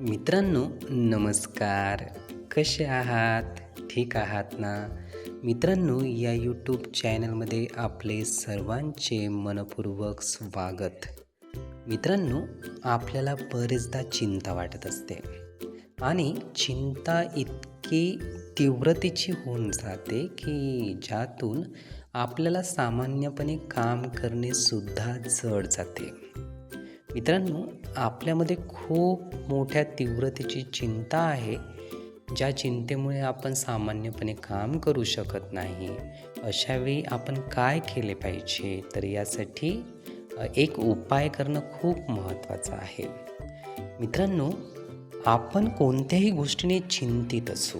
मित्रांनो नमस्कार. कसे आहात? ठीक आहात ना? मित्रांनो या यूट्यूब चॅनलमध्ये आपले सर्वांचे मनपूर्वक स्वागत. मित्रांनो आपल्याला बरेचदा चिंता वाटत असते. आणि चिंता इतकी तीव्रतेची होऊन जाते की ज्यातून आपल्याला सामान्यपणे काम करणेसुद्धा जड जाते. मित्रांनो आपल्यामध्ये खूप मोठ्या तीव्रतेची चिंता आहे ज्या चिंतेमुळे आपण सामान्यपणे काम करू शकत नाही. अशावेळी आपण काय केले पाहिजे? तर यासाठी एक उपाय करणं खूप महत्त्वाचं आहे. मित्रांनो आपण कोणत्याही गोष्टीने चिंतित असू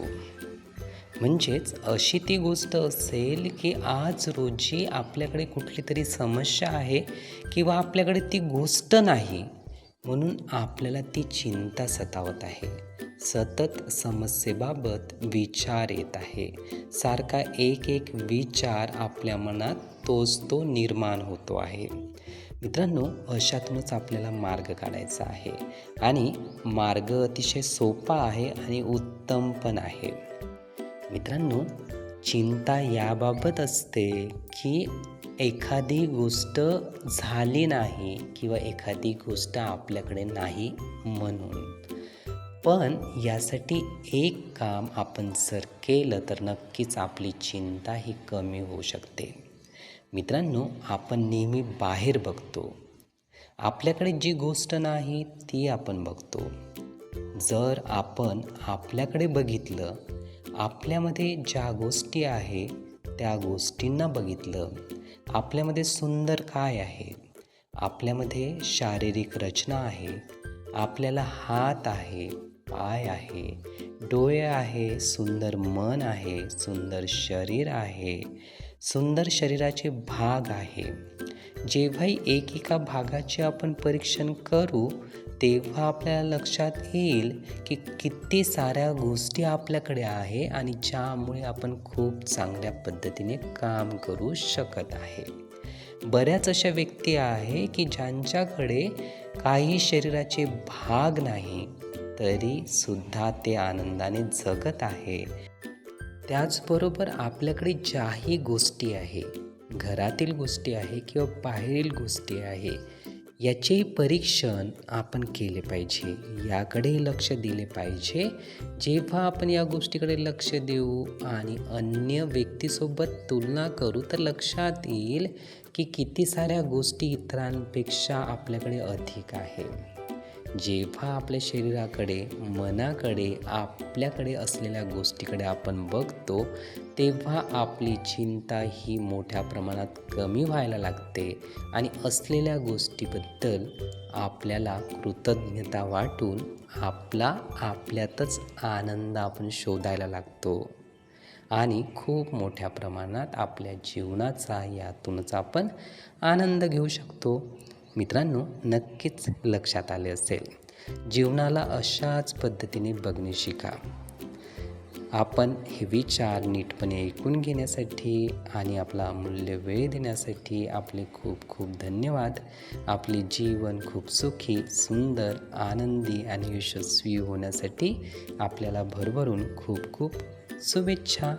म्हणजेच अशी ती गोष्ट असेल की आज रोजी आपल्याकडे कुठली तरी समस्या आहे किंवा आपल्याकडे ती गोष्ट नाही म्हणून आपल्याला ती चिंता सतावत आहे. सतत समस्येबाबत विचार येत आहे. सारखा एक एक विचार आपल्या मनात तोच तो निर्माण होतो आहे. मित्रांनो अशातूनच आपल्याला मार्ग काढायचा आहे. आणि मार्ग अतिशय सोपा आहे आणि उत्तम पण आहे. मित्रांनो चिंता याबाबत असते की एखादी गोष्ट झाली नाही किंवा एखादी गोष्ट आपल्याकडे नाही म्हणून. पण यासाठी एक काम आपण जर केलं तर नक्कीच आपली चिंता ही कमी होऊ शकते. मित्रांनो आपण नेहमी बाहेर बघतो. आपल्याकडे जी गोष्ट नाही ती आपण बघतो. जर आपण आपल्याकडे बघितलं आपल्यामध्ये ज्या गोष्टी आहे त्या गोष्टींना बघितलं आपल्यामध्ये सुंदर काय आहे? आपल्यामध्ये शारीरिक रचना आहे. आपल्याला हात आहे पाय आहे डोळे आहे सुंदर मन आहे सुंदर शरीर आहे. सुंदर शरीराचे भाग आहे. जेव्हाही एकेका भागाचे आपण परीक्षण करू तेव्हा आपल्याला लक्षात येईल की किती साऱ्या गोष्टी आपल्याकडे आहे आणि ज्यामुळे आपण खूप चांगल्या पद्धतीने काम करू शकत आहे. बऱ्याच अशा व्यक्ती आहे की ज्यांच्याकडे काही शरीराचे भाग नाही तरी सुद्धा ते आनंदाने जगत आहे. त्याचबरोबर आपल्याकडे ज्याही गोष्टी आहे घरातील गोष्टी आहे किंवा बाहेरील गोष्टी आहे याचेही परीक्षण आपण केले पाहिजे याकडेही लक्ष दिले पाहिजे. जेव्हा आपण या गोष्टीकडे लक्ष देऊ आणि अन्य व्यक्तीसोबत तुलना करू तर लक्षात येईल की किती साऱ्या गोष्टी इतरांपेक्षा आपल्याकडे अधिक आहे जेव्हा आपल्या शरीराकडे मनाकडे आपल्याकडे असलेल्या गोष्टीकडे आपण बघतो तेव्हा आपली चिंता ही मोठ्या प्रमाणात कमी व्हायला लागते आणि असलेल्या गोष्टीबद्दल आपल्याला कृतज्ञता वाटून आपला आपल्यातच आनंद आपण शोधायला लागतो. आणि खूप मोठ्या प्रमाणात आपल्या जीवनाचा यातूनच आपण आनंद घेऊ शकतो. मित्रांनो नक्कीच लक्षात आले असेल. जीवनाला अशाच पद्धतीने बघणे शिका. आपण हे विचार नीटपणे ऐकून घेण्यासाठी आणि आपला अमूल्य वेळ देण्यासाठी आपले खूप खूप धन्यवाद. आपले जीवन खूप सुखी सुंदर आनंदी आणि यशस्वी होण्यासाठी आपल्याला भरभरून खूप खूप शुभेच्छा.